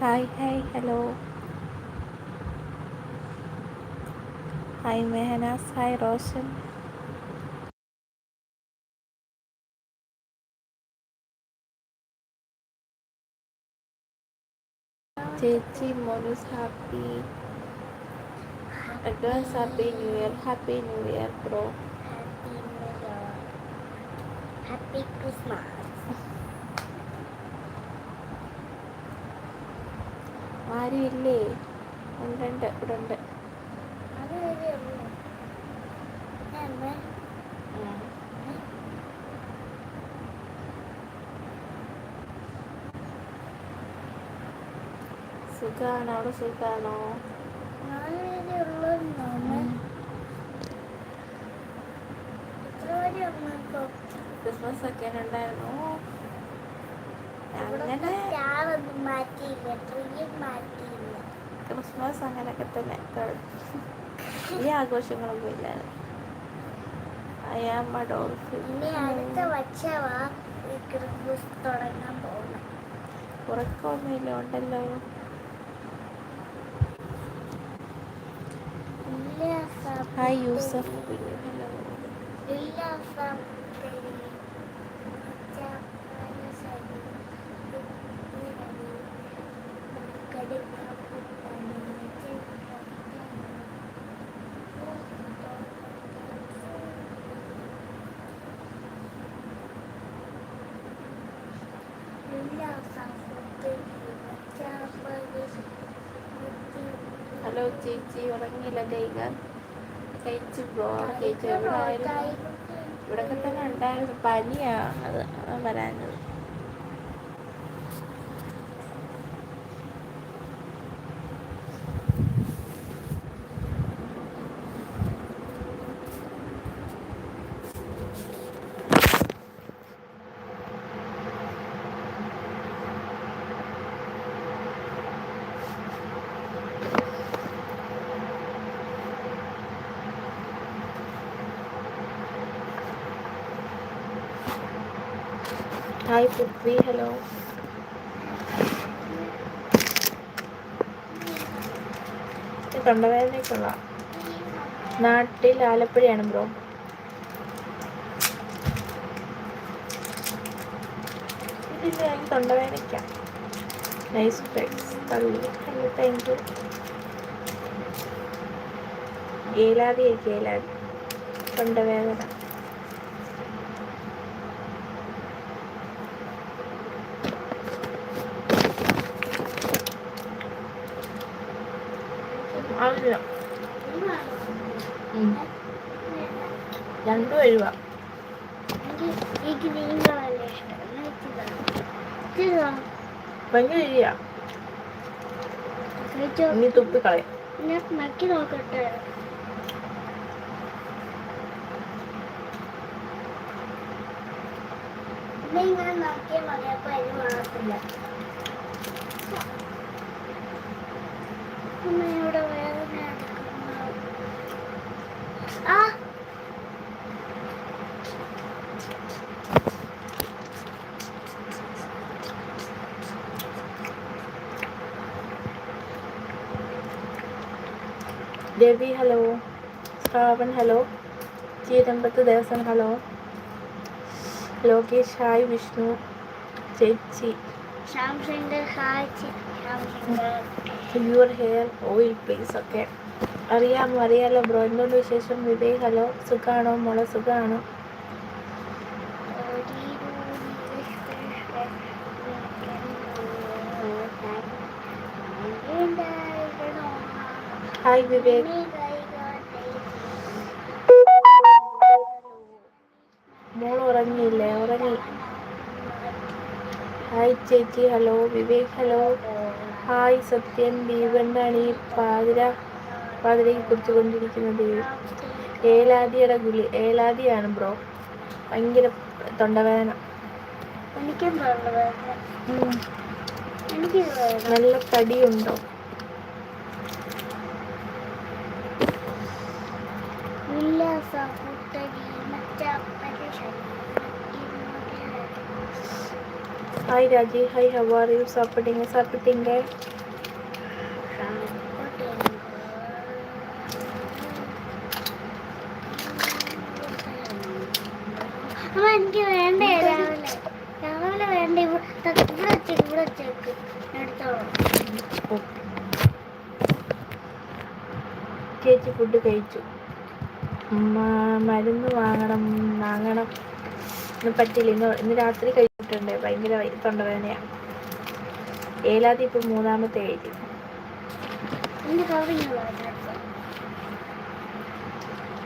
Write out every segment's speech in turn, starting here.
Hi hi hello hi Mehnaz hi Roshan ചേച്ചി Monus happy advance happy new year happy new year bro happy Christmas ആരും ഇല്ലേ ഉണ്ട് ഇവിടെ ഉണ്ട് സുഖാണോ? അവിടെ സുഖാണോ? ക്രിസ്മസ് ഒക്കെ ഉണ്ടായിരുന്നു? അങ്ങനെ സ്റ്റാറൊന്നും മാറ്റിയില്ല ട്രീയും മാറ്റിയില്ല. ക്രിസ്മസ് അങ്ങനെയൊക്കെ തന്നെ. ഈ ആഘോഷങ്ങളൊന്നും ഇല്ലായിരുന്നു അയാമ്മ ഡോൾഫിൻ ഇനി അടുത്ത വർഷമാ ക്രിസ്മസ് തുടങ്ങാൻ പോകുന്നത് ഉറക്കമൊന്നുമില്ല ഉണ്ടല്ലോ. ഹായ് യൂസഫ്. ഹലോ ചേച്ചി ഉറങ്ങിയില്ല. ടൈഗർ കഴിച്ചു ബ്രോ കഴിച്ചു ഇവിടെ ഇവിടൊക്കെ തന്നെ ഉണ്ടായിരുന്നു. പനിയാ. അത് വരാഞ്ഞത് ഹായ് പൃഥ്വി ഹലോ തൊണ്ടവേദനയ്ക്കുള്ള നാട്ടിൽ ആലപ്പുഴയാണ് ബ്രോ. ഇതില്ല എനിക്ക് തൊണ്ടവേദനയ്ക്കാം. നൈസ് ഫ്ലെക്സ് തള്ളി. ഹലോ താങ്ക് യു ഏലാതി ഏലാതി തൊണ്ടവേദന. കഴിച്ചോ കളയാം നക്കി നോക്കട്ടെ. ഇന്ന് ഞാൻ നോക്കിയ മതിയപ്പോ അതിന് മാറത്തില്ല. ഇവിടെ വേദന ആ Ravi hello Shravan hello Cheerampath Devasan hello Lokesh hi Vishnu ചേച്ചി യുവർ ഹെയർ ഓയിൽ പ്ലീസ് ഒക്കെ അറിയാമോ അറിയാലോ ബ്രോ എന്തുകൊണ്ട് വിശേഷം വിവേക് ഹലോ സുഖാണോ മോളെ സുഖാണോ ഹായ് വിവേക് മോൾ ഉറങ്ങിയില്ലേ? ഉറങ്ങി. ഹായ് ചേച്ചി. Hello Vivek hello hi Sathyan. Deep എന്താണ് ഈ പാതിര പാതിരയ്ക്ക് കുടിച്ചുകൊണ്ടിരിക്കുന്നത് ഏലാദിയുടെ ഗുളി. ഏലാദിയാണ് ബ്രോ ഭയങ്കര തൊണ്ടവേദന. എനിക്കും നല്ല തടിയുണ്ടോ? Hi Raji hi how are you supporting supporting എനിക്ക് വേണ്ട? രാവിലെ രാവിലെ വേണ്ട ഇവിടെ ഇവിടെ വെച്ചേക്ക് ഇവിടെ വെച്ചേക്ക്. എടുത്തോളൂ. ചേച്ചി ഫുഡ് കഴിച്ചു. മരുന്ന് വാങ്ങണം വാങ്ങണം ഇന്ന് പറ്റില്ല ഇന്ന് ഇന്ന് രാത്രി കഴിച്ചിട്ടുണ്ട് ഭയങ്കര വൈ- തൊണ്ടവേദനയാണ് ഏലാതി ഇപ്പം മൂന്നാമത്തെ കഴിച്ചു എന്റെ കവിഞ്ഞു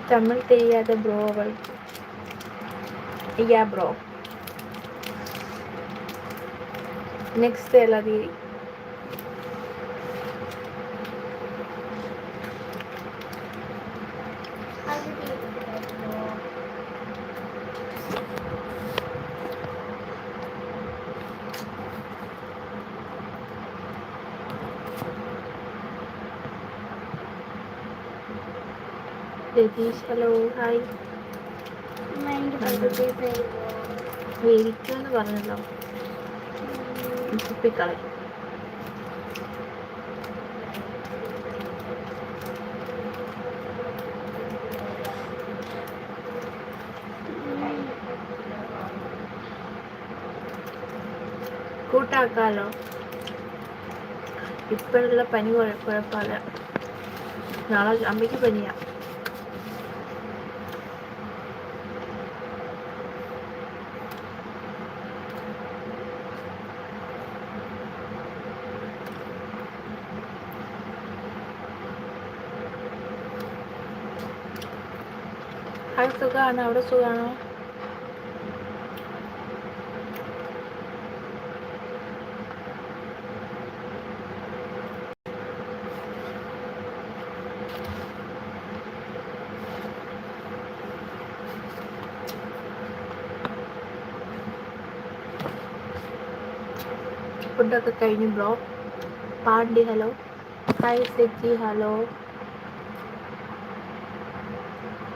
തമിഴ് தெரியாத ബ്രോ അവൾ യാ ബ്രോ നെക്സ്റ്റ് ഏലാതി രതീഷ് ഹലോ ഹായ്. വേവിക്കുമെന്ന് പറഞ്ഞല്ലോ. തുപ്പിക്കളയും. കൂട്ടാക്കാലോ? ഇപ്പോഴുള്ള പനി കുഴ- കുഴപ്പമില്ല. നാളെ അമ്മയ്ക്ക് പനിയാ. അത് സുഖമാണ് അവിടെ സുഖമാണോ ഫുഡൊക്കെ കഴിഞ്ഞു bro. Pandi hello. Hi Seji hello.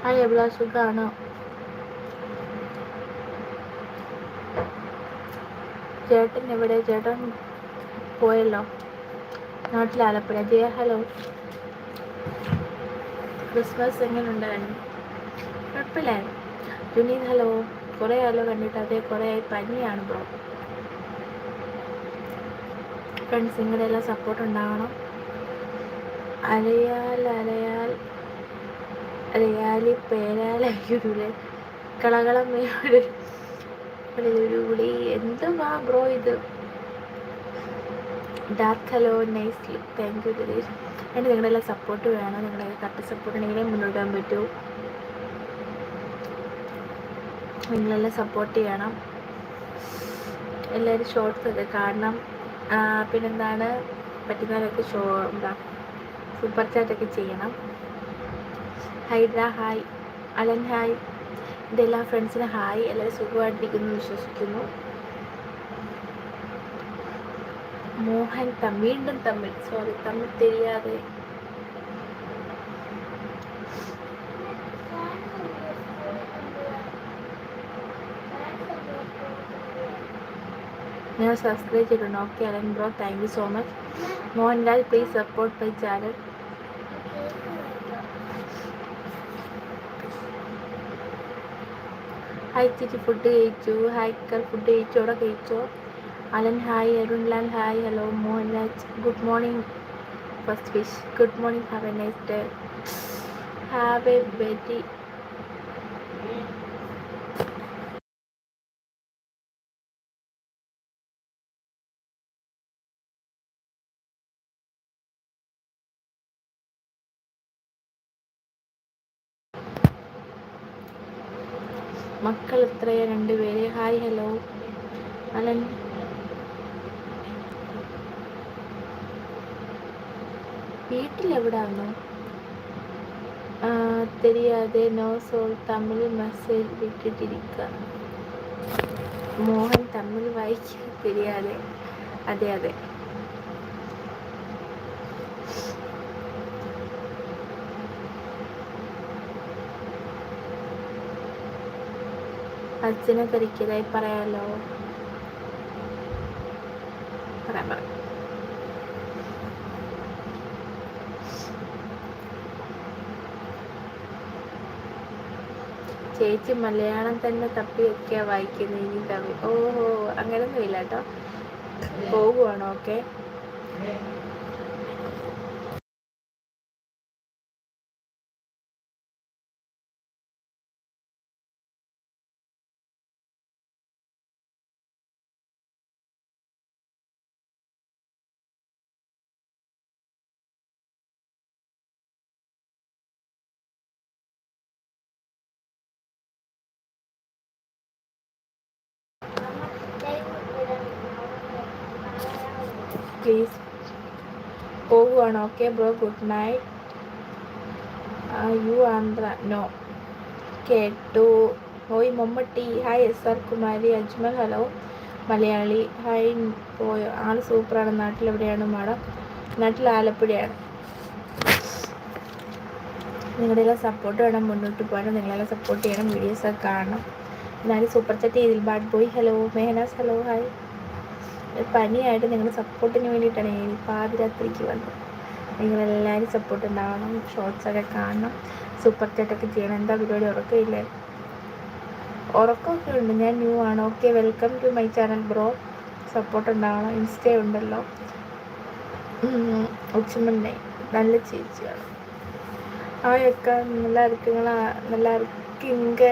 Hi എവിടെ സുഖമാണ് ചേട്ടൻ എവിടെ? ചേട്ടൻ പോയല്ലോ. നാട്ടിൽ ആലപ്പുഴ. ജയ ഹലോ. ക്രിസ്മസ് എങ്ങനെ ഉണ്ടായിരുന്നു കുഴപ്പമില്ലായിരുന്നു. ജുനീത് ഹലോ. കുറേ ആലോ കണ്ടിട്ട്. അതേ കുറേ ആയി. പനിയാണ് ബ്രോ. ഫ്രണ്ട്സ് നിങ്ങളുടെ എല്ലാം സപ്പോർട്ട് ഉണ്ടാവണം. അലയാൽ അലയാൽ അലയാലി പേരാലൂര് കളകളം ഒരു വിളി എന്തുവാ ബ്രോ ഇത്? Dark hello nice look thank you Dileesh എന്റെ നിങ്ങളുടെ എല്ലാം സപ്പോർട്ട് വേണം. നിങ്ങളുടെ കറക്റ്റ് സപ്പോർട്ട് ഉണ്ടെങ്കിലേ മുന്നോട്ട് പോകാൻ പറ്റൂ. നിങ്ങളെല്ലാം സപ്പോർട്ട് ചെയ്യണം. എല്ലാവരും ഷോർട്സ് ഒക്കെ കാണണം. പിന്നെന്താണ്? പറ്റുന്നവരൊക്കെ ഷോ എന്താ സൂപ്പർ ചാറ്റൊക്കെ ചെയ്യണം. ഹൈദ്ര ഹായ് അലൻ ഹായ് എന്റെ എല്ലാ ഫ്രണ്ട്സിനും ഹായ് എല്ലാവരും സുഖമായിട്ടിരിക്കുന്നു വിശ്വസിക്കുന്നു. മോഹൻ തമിഴ്ണ്ടും തമിഴ് സോറി തമിഴ് തെരിയാതെ. ഞാൻ സബ്സ്ക്രൈബ് ചെയ്തിട്ടുണ്ട്. Okay Alan bro thank you so much Mohanlal please support my channel hi ചേച്ചി ഫുഡ് കഴിച്ചു ഹായ് കർ ഫുഡ് കഴിച്ചു അവിടെ കഴിച്ചോ. Alan hi Arun Arunlal hi hello Mohanlal good morning. First wish good morning have a nice day. Have a very മക്കൾ എത്രയാ രണ്ടുപേര്. Hi hello. Allen. വീട്ടിലെവിടാണ് തെരിയാതെ നോ സോൾ തമിഴ് മെസ്സേജ് വിട്ടിട്ടിരിക്കുക മോഹൻ തമിഴ് വായിക്കാൻ തെരിയാതെ. അതെ അതെ. അച്ഛനെ തിരക്കിയതായി പറയാലോ? ചേച്ചി മലയാളം തന്നെ തപ്പിയൊക്കെയാ വായിക്കുന്നത് ഇനി തവി ഓഹോ അങ്ങനൊന്നും ഇല്ല കേട്ടോ. പോകുവാണോ okay please പോകുവാണോ okay bro good night you Andhra no കേട്ടു ഹോയ് Mammootty hi S R Kumari Ajmal hello Malayali. Hi പോയോ ആൾ സൂപ്പറാണ് നാട്ടിലെവിടെയാണ് മാഡം നാട്ടിൽ ആലപ്പുഴയാണ്. നിങ്ങളുടെ എല്ലാം സപ്പോർട്ട് വേണം. മുന്നോട്ട് പോകാനും നിങ്ങളെല്ലാം സപ്പോർട്ട് ചെയ്യണം. വീഡിയോസൊക്കെ കാണണം. എന്നാലും super chat ചെയ്തിൽ bad boy hello Mehnaz hello hi പനിയായിട്ട് നിങ്ങളുടെ സപ്പോർട്ടിന് വേണ്ടിയിട്ടാണ് ഞാൻ പാതിരാത്രിക്ക് വന്നത്. നിങ്ങളെല്ലാവരും സപ്പോർട്ട് ഉണ്ടാവണം ഷോർട്സൊക്കെ കാണണം സൂപ്പർ ചാറ്റൊക്കെ ചെയ്യണം. എന്താ പരിപാടി? ഉറക്കമില്ലേ? ഉറക്കമൊക്കെ ഉണ്ട് ഞാൻ ന്യൂ ആണ്. Okay welcome to my channel bro support ഉണ്ടാവണം. ഇൻസ്റ്റേ ഉണ്ടല്ലോ. ഉച്ചമുണ്ടേ നല്ല ചേച്ചിയാണ്. അവയൊക്കെ നല്ല ഇരിക്കുങ്ങളാ നല്ല അർക്കിങ്ക.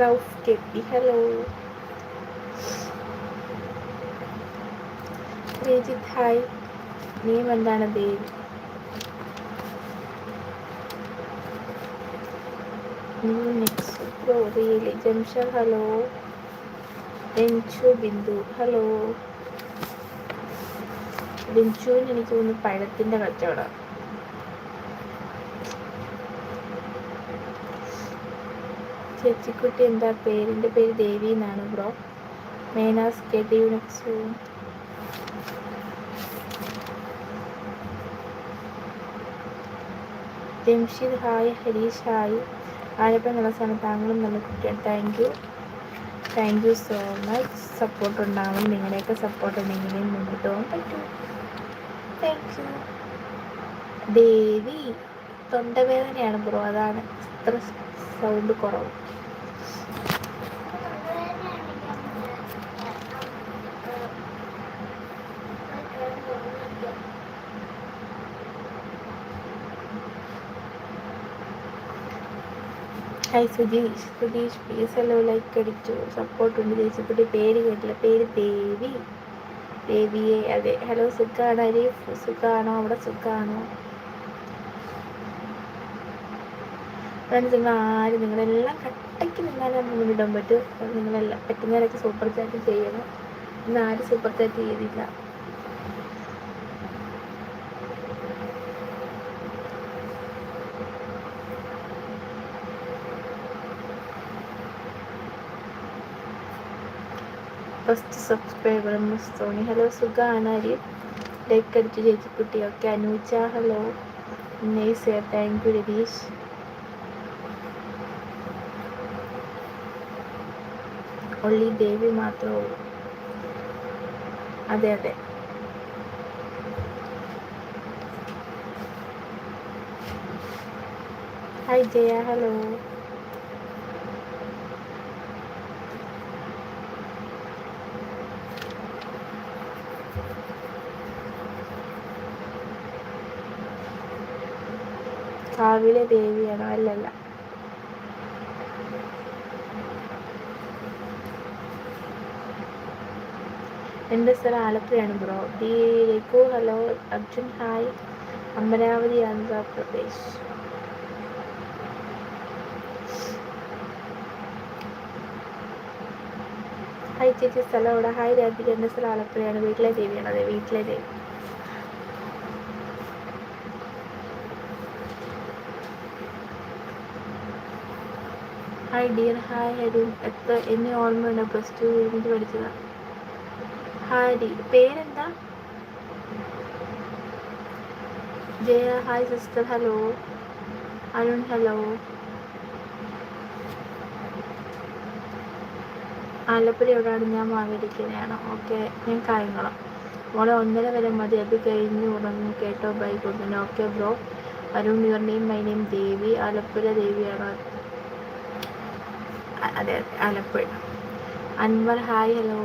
റൗഫ് കെട്ടി ഹലോ രജിത് ഹായ് നീം എന്താണ് Dev bro really Jamshar hello Ranju Bindu hello രഞ്ജുവിന് എനിക്ക് തോന്നുന്നു പഴത്തിന്റെ കച്ചവടം. ചേച്ചിക്കുട്ടി എന്താ പേരിന്റെ പേര് ദേവി എന്നാണ് ബ്രോ മേനാസ് കെ ടി യുനെക്സു ജംഷിദ് ഹായ് ഹരീഷ് ഹായ് ആലപ്പുഴ സ്ഥലം താങ്കളും നല്ല കുട്ടിയാണ്. Thank you thank you so much support ഉണ്ടാവണം. നിങ്ങളുടെയൊക്കെ സപ്പോർട്ട് ഉണ്ടെങ്കിലേ മുന്നോട്ട് പോകാൻ പറ്റും. താങ്ക് യു ദേവി തൊണ്ടവേദനയാണ് ബ്രോ. അതാണ്. ഇത്ര സൗണ്ട് കുറവ്. Hi Sujeesh Sujeesh P S എല്ലോ ലൈക്ക് അടിച്ചു. സപ്പോർട്ട് ഉണ്ട് ചേച്ചിക്കുട്ടി പേര് കേട്ടില്ല. പേര് ദേവി. ദേവിയെ. അതെ. ഹലോ സുഖാണ്? അരീഫ് സുഖാണോ? അവിടെ സുഖാണോ? ഫ്രണ്ട്സ് നിങ്ങൾ ആരും? നിങ്ങളെല്ലാം കട്ടയ്ക്ക് നിന്നാലേ നമുക്ക് വിടാൻ പറ്റും. നിങ്ങളെല്ലാം പറ്റുന്നവരൊക്കെ സൂപ്പർ ചാറ്റ് ചെയ്യണം. ഇന്ന് ആരും സൂപ്പർ ചാറ്റ് ചെയ്തില്ല. First subscriber M S Soni hello സുഖമാണ് അരി ലൈക്ക് അടിച്ചു ചേച്ചിക്കുട്ടി okay Anuja hello nice thank you Ratheesh only Devi മാത്രമേ ഉള്ളൂ അതെ അതെ ഹായ് ജയ ഹലോ കാവിലെ ദേവിയാണോ അല്ലല്ല. എന്റെ സ്ഥലം ആലപ്പുഴയാണ് bro. D Raghu hello Arjun hi. Amaravati Andhra Pradesh hi ചേച്ചി സ്ഥലം അവിടെ ഹായ് രാധിക എന്റെ സ്ഥലം ആലപ്പുഴയാണ്. വീട്ടിലെ ദേവിയാണ്? അതെ വീട്ടിലെ Devi. Hi dear hi Hari എത്ര എന്നെ ഓർമ്മയുണ്ടോ. പ്ലസ് ടു കഴിഞ്ഞിട്ട് പഠിച്ചതാണ് ഹാരി പേരെന്താ? Jaya. Hi sister hello Arun hello Alappuzha എവിടെയാണ്? ഞാൻ മാവേലിക്കരയാണ്. ഓക്കെ ഞാൻ കാര്യങ്ങളോ മോളെ ഒന്നര വരെ മതി. അത് കഴിഞ്ഞ് ഉടങ്ങും കേട്ടോ? ബൈ കൊടുക്കുന്നു okay bro Arun your name my name Devi Alappuzha ദേവിയാണോ. അതെ Alappuzha. Anwar hi hello.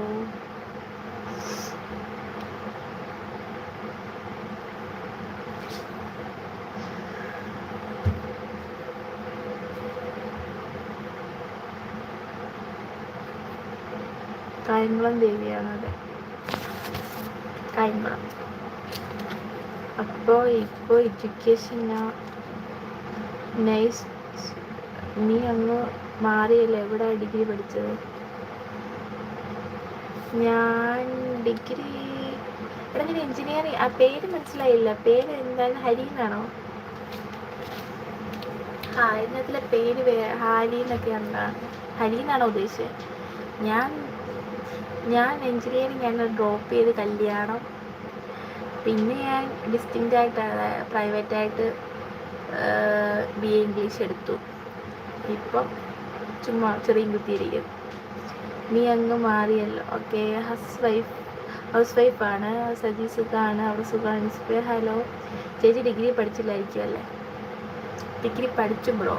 Kayamkulam ദേവിയാണ് അതെ. കായംകുളം അപ്പോൾ ഇപ്പോൾ എഡ്യൂക്കേഷൻ നൈസ് നീ അങ്ങ് മാറിയല്ലേ? എവിടെ ഡിഗ്രി പഠിച്ചത്? ഞാൻ ഡിഗ്രി ഇവിടെ ഞാൻ എഞ്ചിനീയറിങ് ആ പേര് മനസ്സിലായില്ല. പേര് എന്താണ്? ഹരി എന്നാണോ? ആ ഇതിനകത്തിലെ പേര് ഹാരി എന്നൊക്കെ എന്താണ് ഹരി എന്നാണോ ഉദ്ദേശിച്ചത്? ഞാൻ ഞാൻ എഞ്ചിനീയറിംഗ് ആണ് ഡ്രോപ്പ് ചെയ്ത് കല്യാണം. പിന്നെ ഞാൻ ഡിസ്റ്റിങ്റ്റ് ആയിട്ട് പ്രൈവറ്റായിട്ട് ബി എ ഇംഗ്ലീഷ് എടുത്തു. ഇപ്പം ചുമ്മാ ചെറിയ കുത്തിയിരിക്കും. നീ അങ്ങ് മാറിയല്ലോ. ഓക്കെ ഹൗസ് വൈഫ് ഹൗസ് വൈഫാണ് സജി സുഖമാണ് അവിടെ സുഖമാണ് ഹലോ ചേച്ചി ഡിഗ്രി പഠിച്ചില്ലായിരിക്കും അല്ലേ? ഡിഗ്രി പഠിച്ചു ബ്രോ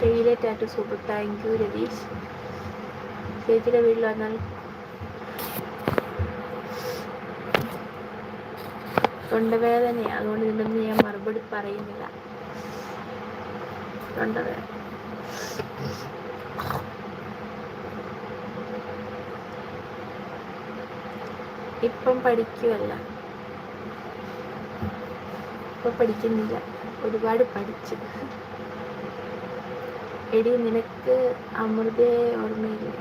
കയ്യിലെ tattoo super thank you Ratheesh. ചേച്ചിയുടെ വീട്ടിൽ വന്നാൽ തൊണ്ടവേദനയാണ് അതുകൊണ്ട് ഇതിനൊന്നും ഞാൻ മറുപടി പറയുന്നില്ല. തൊണ്ടവേദന ഇപ്പം പഠിക്കുമല്ല ഇപ്പൊ പഠിക്കുന്നില്ല. ഒരുപാട് പഠിച്ചു. എടി നിനക്ക് അമൃതയെ ഓർമ്മയില്ലേ?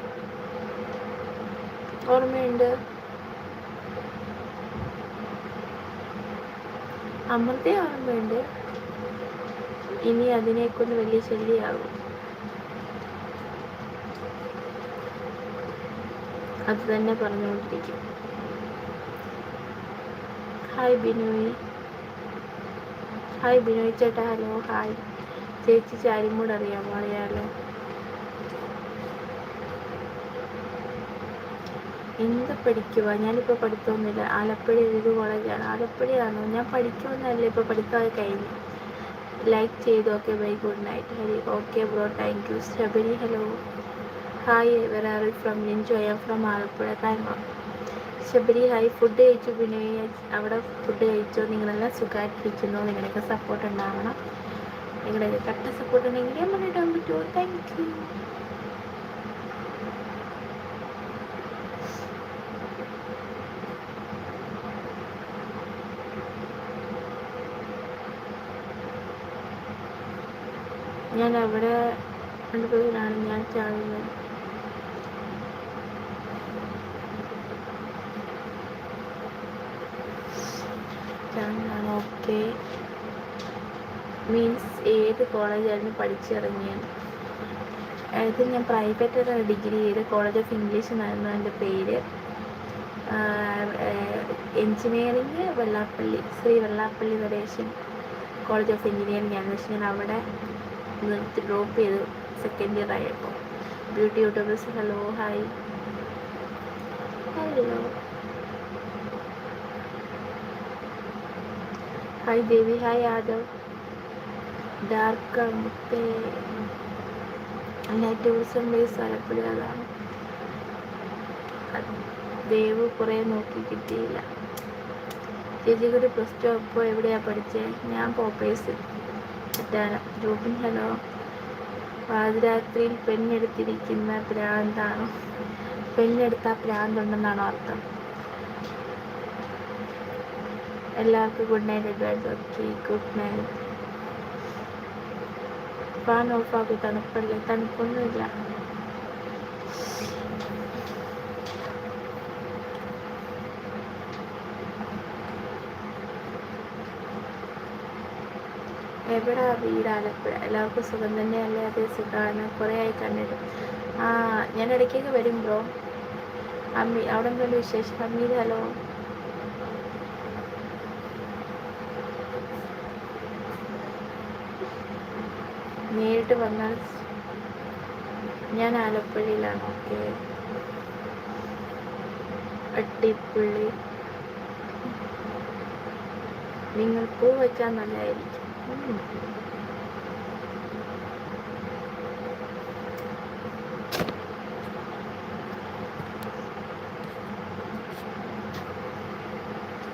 ഓർമ്മയുണ്ട്? അമൃതയെ ഓർമ്മയുണ്ട്? ഇനി അതിനെക്കൊണ്ട് വലിയ ശല്യമാകും അത് തന്നെ പറഞ്ഞുകൊണ്ടിരിക്കും. ഹായ് ബിനോയ് ഹായ് ബിനോയ് ചേട്ടാ. ഹലോ ഹായ് ചേച്ചി ചാരിമൂട് അറിയാമോ? അറിയാലോ? എന്ത് പഠിക്കുക ഞാനിപ്പോൾ പഠിത്തമൊന്നുമില്ല. ആലപ്പുഴ ഏത് കോളേജാണ്? ആലപ്പുഴയാണോ? ഞാൻ പഠിക്കുമെന്നല്ല ഇപ്പോൾ പഠിത്തമൊക്കെ കഴിഞ്ഞു. ലൈക്ക് ചെയ്തു. Okay bye good night Hari okay bro thank you Sabari hello hi are from Lincho I from Alappuzha Kayamkulam Sabari hi food കഴിച്ചു. പിന്നെ അവിടെ ഫുഡ് കഴിച്ചോ. നിങ്ങളെല്ലാം സുഖമായിട്ടിരിക്കുന്നു. നിങ്ങളുടെയൊക്കെ സപ്പോർട്ട് ഉണ്ടാവണം. നിങ്ങളുടെയൊക്കെ കട്ട സപ്പോർട്ട് ഉണ്ടെങ്കിൽ നമ്മൾ ഇടാൻ പറ്റുമോ താങ്ക് യു ഞാൻ അവിടെ രണ്ടുപേരിലാണ് ഞാൻ ചാടുന്നത്. ചാടുന്നതാണ്. ഓക്കെ മീൻസ് ഏത് കോളേജായിരുന്നു പഠിച്ചിറങ്ങിയത്? അതായത് ഞാൻ പ്രൈവറ്റ് ഡിഗ്രി ചെയ്ത് കോളേജ് ഓഫ് ഇംഗ്ലീഷ് എന്നായിരുന്നു എന്റെ പേര്. എൻജിനീയറിങ് വെള്ളാപ്പള്ളി ശ്രീ വെള്ളാപ്പള്ളി വരേഷൻ കോളേജ് ഓഫ് എഞ്ചിനീയറിംഗ് ആണ്. പക്ഷെ ഞാൻ അവിടെ നിർത്തി ഡ്രോപ്പ് ചെയ്തു സെക്കൻഡ് ഇയർ ആയപ്പോൾ beauty YouTubers hello hi. Hello hi Devi hi Yadav dark മുത്തേ എല്ലാ ടൂറിസം പ്ലേസ് ആലപ്പുഴ അതാണ്. അത് ദേവ് കുറേ നോക്കി കിട്ടിയില്ല. ചേച്ചിക്കൊരു പ്ലസ് ടു അപ്പോൾ എവിടെയാണ് പഠിച്ചത് ഞാൻ പോപ്പേഴ്സിൽ തെറ്റാണ് ജോബിൻ ഹലോ. പാതിരാത്രിയിൽ പെണ്ണെടുത്തിരിക്കുന്ന പ്രാന്താണോ പെണ്ണെടുത്താൽ പ്രാന്തുണ്ടെന്നാണോ അർത്ഥം. എല്ലാവർക്കും good night advance okay good night fan ഓഫാക്കി തണുപ്പല്ലേ? തണുപ്പൊന്നുമില്ല. എവിടാ വീട്? ആലപ്പുഴ എല്ലാവർക്കും സുഖം തന്നെയല്ലേ? അതേ സുഖമാണ് കുറേ ആയി കണ്ടിട്ട്. ആ ഞാൻ ഇടയ്ക്കൊക്കെ വരും ബ്രോ. അമ്മി അവിടെ എന്തുകൊണ്ട് വിശേഷം? അമ്മീൽ ഹലോ? നേരിട്ട് വന്നാൽ ഞാൻ ആലപ്പുഴയിലാണ്. ഓക്കെ. അട്ടിപ്പുള്ളി നിങ്ങൾ പൂ വെച്ചാൽ നല്ലതായിരിക്കും.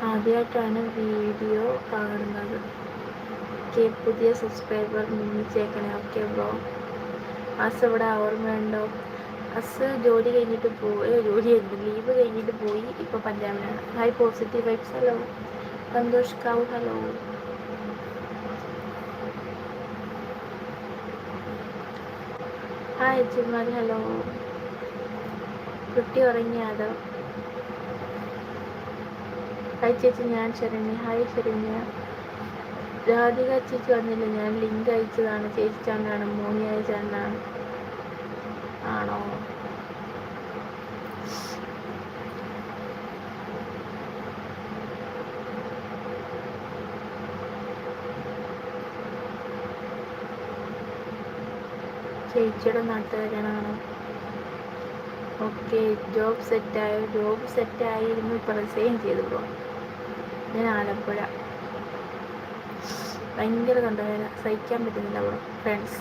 ആദ്യമായിട്ടാണ് വീഡിയോ കാണുന്നത്. ഓക്കെ പുതിയ സബ്സ്ക്രൈബർ നിന്നിച്ചേക്കണേ ഓക്കെ ബ്രോ അസ് ഇവിടെ ഓർമ്മയുണ്ടോ? അസ് ജോലി കഴിഞ്ഞിട്ട് പോയി. ജോലി കഴിഞ്ഞു ലീവ് കഴിഞ്ഞിട്ട് പോയി. ഇപ്പോൾ പഞ്ചാബിലാണ്. Hi positive vibes hello Santhosh കാവ് ഹലോ ഹായ് അച്ഛന്മാർ ഹലോ. കുട്ടി ഉറങ്ങിയാതോ ഹായ് ചേച്ചി ഞാൻ ശരണ്യ. ഹായ് ശരണ്യ. രാധിക ചേച്ചി വന്നില്ല. ഞാൻ ലിങ്ക് അയച്ചതാണ്. ചേച്ചി ചാണ്ടാണ് മോനിയായ ചാണ്ടാണ് ആണോ? ചേച്ചിയുടെ നാട്ടുകാരനാണോ ഓക്കെ ജോബ് സെറ്റായോ ജോബ് സെറ്റായിരുന്നു റിസൈൻ ചെയ്തു ബ്രോ ഞാൻ ആലപ്പുഴ. ഭയങ്കര തൊണ്ടവേദന സഹിക്കാൻ പറ്റുന്നില്ല ബ്രോ ഫ്രണ്ട്സ്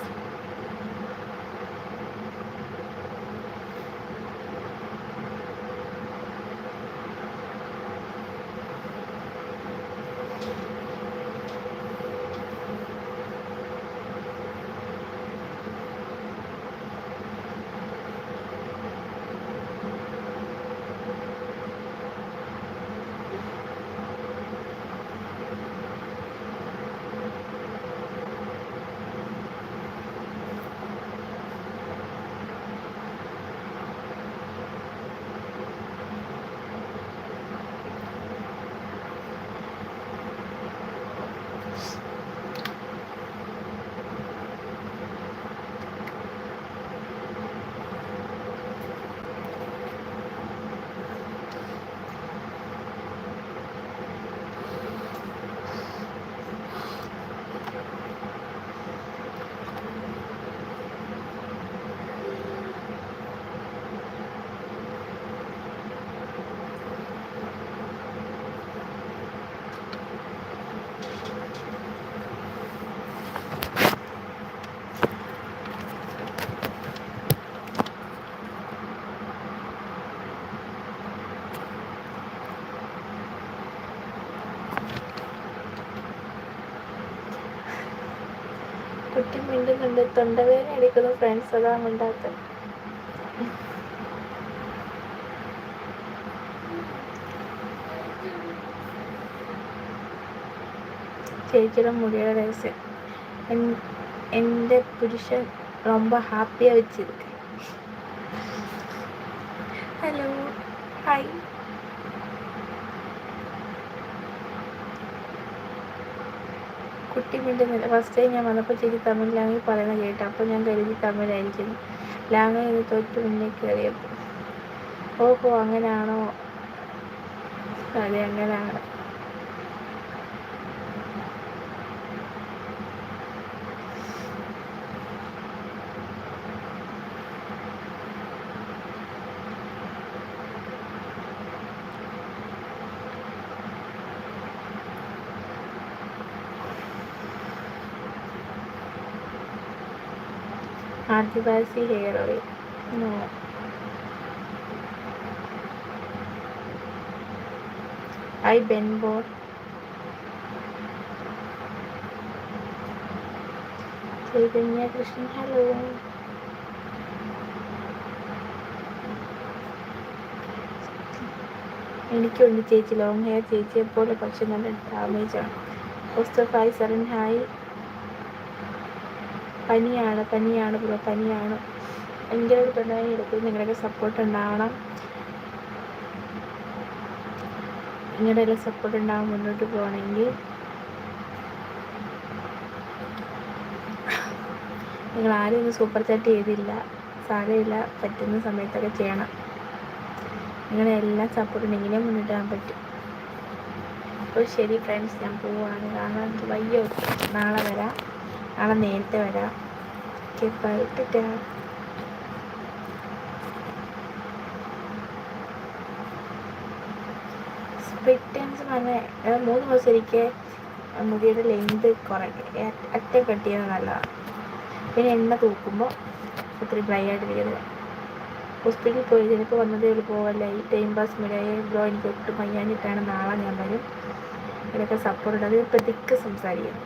വീണ്ടും കണ്ട് തൊണ്ടവേദന എടുക്കുന്നു ഫ്രണ്ട്സ് അതാണ് ഉണ്ടാക്കുക ചേച്ചിയുടെ മുടിയുടെ രഹസ്യം. എന്റെ പുരുഷൻ ரொம்ப ஹாப்பியாக வச்சுருக்கு കുട്ടി മിണ്ടുന്നില്ല ഫസ്റ്റ് ടൈം ഞാൻ വന്നപ്പോൾ ചേച്ചി തമിഴ് ലാംഗ്വേജ് പറയുന്നത് കേട്ടു. അപ്പോൾ ഞാൻ കരുതി തമിഴായിരിക്കുന്നു. ലാംഗ്വേജ് തൊട്ട് മുന്നേ കയറിയപ്പോൾ ഓഹോ അങ്ങനെയാണോ അതെ അങ്ങനെയാണ് Adivasi hair oil no. I ബെൻബോർ Chaitanya Krishnan hello. എനിക്കുണ്ട് ചേച്ചി ലോങ് ഹെയർ ചേച്ചിയെ പോലെ പക്ഷെ നല്ല ഡാമേജ് ആണ്. ഓഫ് ഹായ് സെറൻ ഹായ് പനിയാണ് പനിയാണ് ബ്രോ പനിയാണ്. ഭയങ്കര തൊണ്ടവേദന എടുക്കും നിങ്ങളുടെയൊക്കെ സപ്പോർട്ട് ഉണ്ടാവണം. നിങ്ങളുടെ എല്ലാം സപ്പോർട്ട് ഉണ്ടാവും മുന്നോട്ട് പോകണമെങ്കിൽ നിങ്ങൾ ആരും ഒന്ന് സൂപ്പർ ചാറ്റ് ചെയ്തില്ല. സാരമില്ല. പറ്റുന്ന സമയത്തൊക്കെ ചെയ്യണം. നിങ്ങളുടെ എല്ലാ സപ്പോർട്ട് ഉണ്ടെങ്കിലേ മുന്നോട്ട് പോകാൻ പറ്റും. അപ്പോൾ ശരി ഫ്രണ്ട്സ് ഞാൻ പോവുകയാണ് കാരണം എനിക്ക് വയ്യ. നാളെ വരാം. നാളെ നേരത്തെ വരാം. ഓക്കെ ബൈ ടാ സ്പ്രിറ്റൻസ് പറഞ്ഞ മൂന്ന് ദിവസം ഒരിക്കൽ മുടിയുടെ ലെങ്ത് കുറയ്ക്കും അറ്റ കട്ട് ചെയ്യുന്നത് നല്ലതാണ് പിന്നെ എണ്ണ തൂക്കുമ്പോൾ ഒത്തിരി ഡ്രൈ ആയിട്ടിരിക്കുന്നത് ഹോസ്പിറ്റലിൽ പോയി ചിലപ്പോൾ വന്നതേ ഉള്ളൂ പോകല്ല ഈ ടൈം പാസ് മീഡിയായി ബ്ലോ എനിക്ക് ഒട്ടും വയ്യാഞ്ഞിട്ടാണ് നാളെ ഞാൻ വരും. ഇതൊക്കെ സപ്പോർട്ട് അത് പതുക്കെ സംസാരിക്കുന്നു.